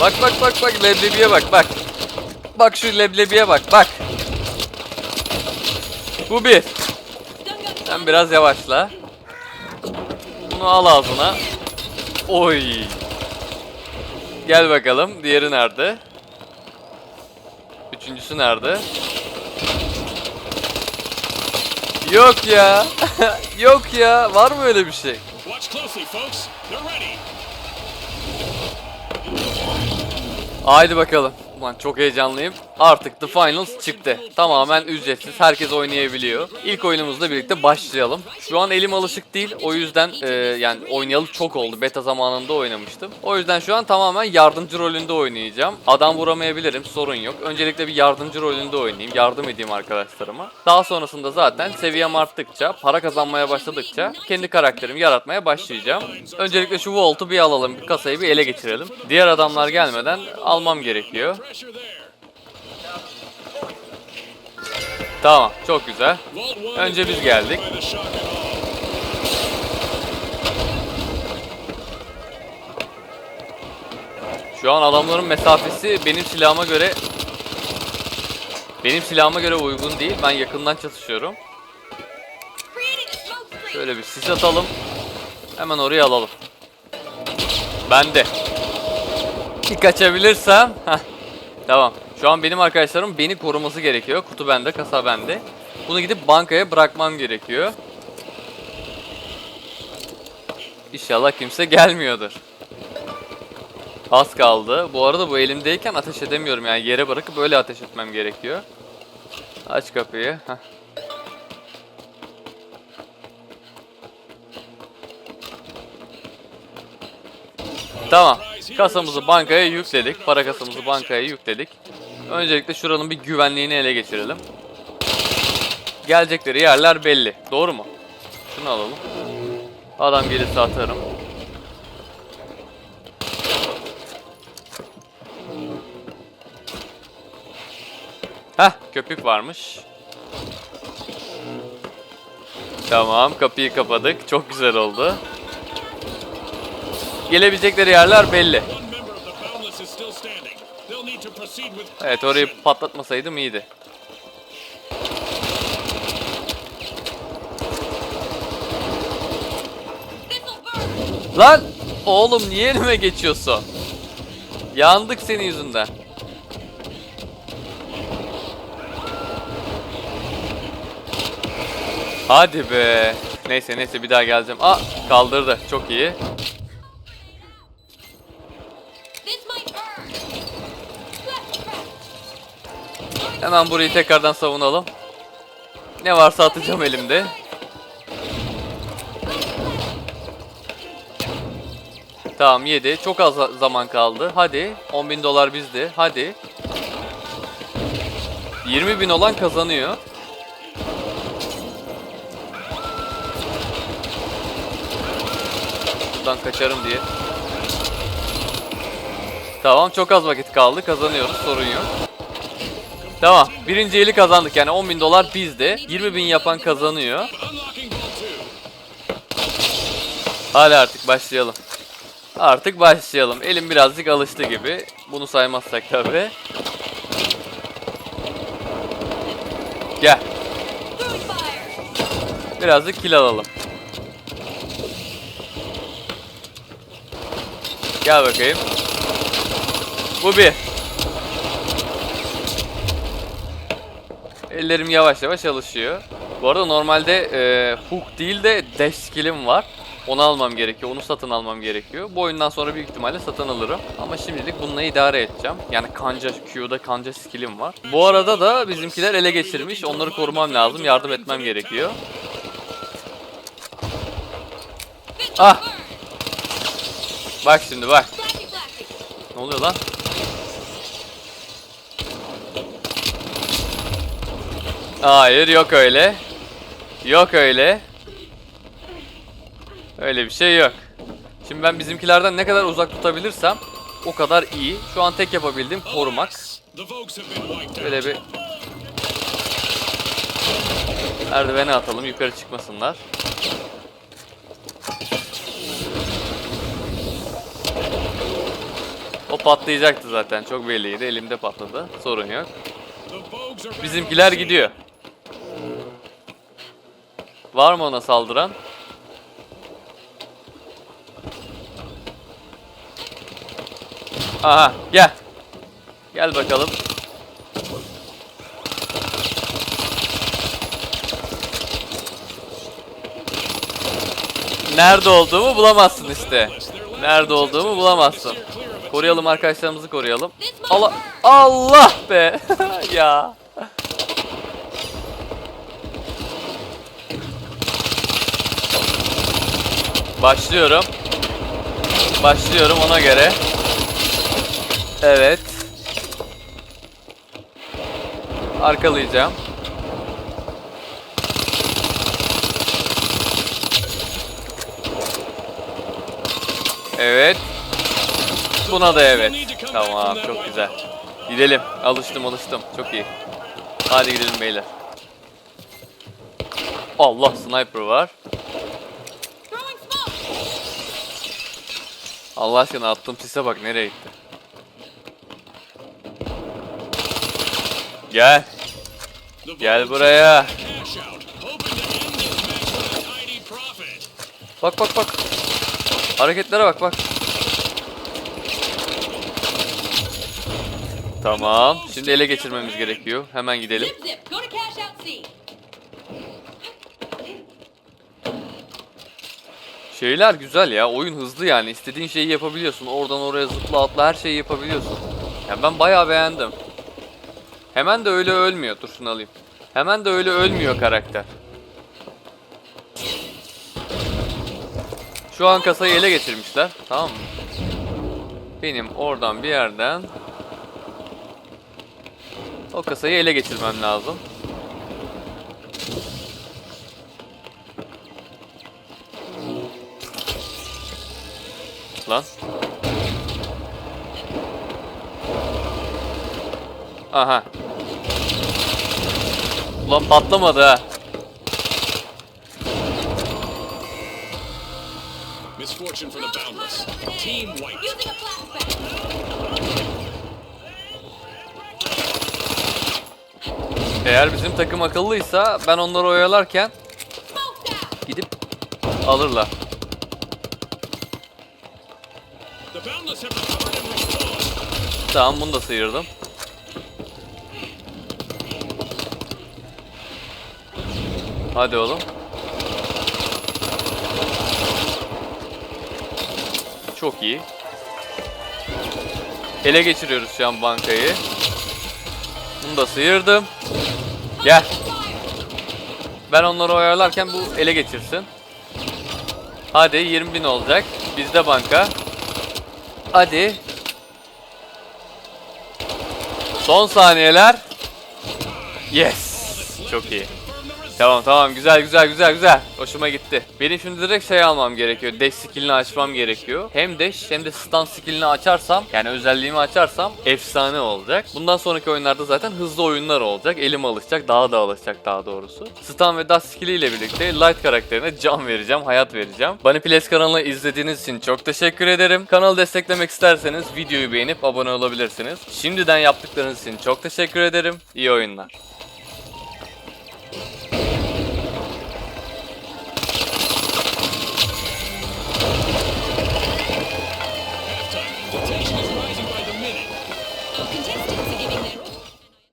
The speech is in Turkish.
Bak bak bak bak leblebiye bak bak. Bak şu leblebiye bak bak. Bu bir. Sen biraz yavaşla. Bunu al ağzına. Oy. Gel bakalım. Diğeri nerede? Üçüncüsü nerede? Yok ya. Yok ya. Var mı öyle bir şey? Haydi bakalım. Ulan çok heyecanlıyım. Artık The Finals çıktı. Tamamen ücretsiz. Herkes oynayabiliyor. İlk oyunumuzla birlikte başlayalım. Şu an elim alışık değil. O yüzden e, yani oynayalı çok oldu. Beta zamanında oynamıştım. O yüzden şu an tamamen yardımcı rolünde oynayacağım. Adam vuramayabilirim. Sorun yok. Öncelikle bir yardımcı rolünde oynayayım. Yardım edeyim arkadaşlarıma. Daha sonrasında zaten seviyem arttıkça, para kazanmaya başladıkça kendi karakterimi yaratmaya başlayacağım. Öncelikle şu Volt'u bir alalım. Bir kasayı bir ele geçirelim. Diğer adamlar gelmeden almam gerekiyor. Tamam, çok güzel. Önce biz geldik. Şu an adamların mesafesi benim silahıma göre benim silahıma göre uygun değil. Ben yakından çatışıyorum. Şöyle bir sis atalım. Hemen oraya alalım. Ben de. Bir kaçabilirsem. Tamam. Şu an benim arkadaşlarım beni koruması gerekiyor. Kutu bende, kasa bende. Bunu gidip bankaya bırakmam gerekiyor. İnşallah kimse gelmiyordur. Az kaldı. Bu arada bu elimdeyken ateş edemiyorum yani yere bırakıp böyle ateş etmem gerekiyor. Aç kapıyı. Heh. Tamam. Kasamızı bankaya yükledik. Para kasamızı bankaya yükledik. Öncelikle şuranın bir güvenliğini ele geçirelim. Gelecekleri yerler belli. Doğru mu? Şunu alalım. Adam gelirse atarım. Heh, köpük varmış. Tamam, kapıyı kapadık. Çok güzel oldu. To proceed with Evet, orayı patlatmasaydım iyiydi. Lan! Oğlum niye elime geçiyorsun? Yandık senin yüzünden. Hadi be. Neyse neyse bir daha geleceğim. Aa kaldırdı. Çok iyi. Hemen burayı tekrardan savunalım. Ne varsa atacağım elimde. Tamam yedi. Çok az za- zaman kaldı. Hadi. 10 bin dolar bizde. Hadi. 20 bin olan kazanıyor. Buradan kaçarım diye. Tamam çok az vakit kaldı. Kazanıyoruz. Sorun yok. Tamam. Birinci eli kazandık. Yani 10 bin dolar bizde. 20 bin yapan kazanıyor. Hadi artık başlayalım. Artık başlayalım. Elim birazcık alıştı gibi. Bunu saymazsak tabi. Gel. Birazcık kill alalım. Gel bakayım. Bu bir. Ellerim yavaş yavaş alışıyor. Bu arada normalde e, hook değil de dash skill'im var. Onu almam gerekiyor. Onu satın almam gerekiyor. Bu oyundan sonra büyük ihtimalle satın alırım. Ama şimdilik bununla idare edeceğim. Yani kanca Q'da kanca skill'im var. Bu arada da bizimkiler ele geçirmiş. Onları korumam lazım. Yardım etmem gerekiyor. Ah! Bak şimdi bak. Ne oluyor lan? Hayır yok öyle. Yok öyle. Öyle bir şey yok. Şimdi ben bizimkilerden ne kadar uzak tutabilirsem o kadar iyi. Şu an tek yapabildiğim korumak. Böyle bir merdivene atalım yukarı çıkmasınlar. Hop patlayacaktı zaten. Çok belliydi. Elimde patladı. Sorun yok. Bizimkiler gidiyor. Var mı ona saldıran? Aha gel. Gel bakalım. Nerede olduğumu bulamazsın işte. Nerede olduğumu bulamazsın. Koruyalım arkadaşlarımızı koruyalım. Allah Allah be. ya. Başlıyorum. Başlıyorum ona göre. Evet. Arkalayacağım. Evet. Buna da evet. Tamam çok güzel. Gidelim. Alıştım alıştım. Çok iyi. Hadi gidelim beyler. Allah sniper var. Allah aşkına attığım sise bak nereye gitti. Gel. Gel buraya. Bak bak bak. Hareketlere bak bak. Tamam. Şimdi ele geçirmemiz gerekiyor. Hemen gidelim. Şeyler güzel ya. Oyun hızlı yani. İstediğin şeyi yapabiliyorsun. Oradan oraya zıpla atla her şeyi yapabiliyorsun. Yani ben bayağı beğendim. Hemen de öyle ölmüyor. Dur şunu alayım. Hemen de öyle ölmüyor karakter. Şu an kasayı ele geçirmişler. Tamam mı? Benim oradan bir yerden o kasayı ele geçirmem lazım. Lan. Aha. Ulan patlamadı ha. Misfortune for the Boundless. Team White. Using a flashbang. Eğer bizim takım akıllıysa ben onları oyalarken gidip alırlar. Tamam bunu da sıyırdım. Hadi oğlum. Çok iyi. Ele geçiriyoruz şu an bankayı. Bunu da sıyırdım. Gel. Ben onları oyalarken bu ele geçirsin. Hadi 20 bin olacak. Bizde banka. Hadi. Son saniyeler. Yes. Çok iyi. Tamam tamam güzel güzel güzel güzel. Hoşuma gitti. Benim şimdi direkt şey almam gerekiyor. Dash skillini açmam gerekiyor. Hem dash hem de stun skillini açarsam yani özelliğimi açarsam efsane olacak. Bundan sonraki oyunlarda zaten hızlı oyunlar olacak. Elim alışacak daha da alışacak daha doğrusu. Stun ve dash skilli ile birlikte Light karakterine can vereceğim, hayat vereceğim. Bunny Plays kanalını izlediğiniz için çok teşekkür ederim. Kanalı desteklemek isterseniz videoyu beğenip abone olabilirsiniz. Şimdiden yaptıklarınız için çok teşekkür ederim. İyi oyunlar.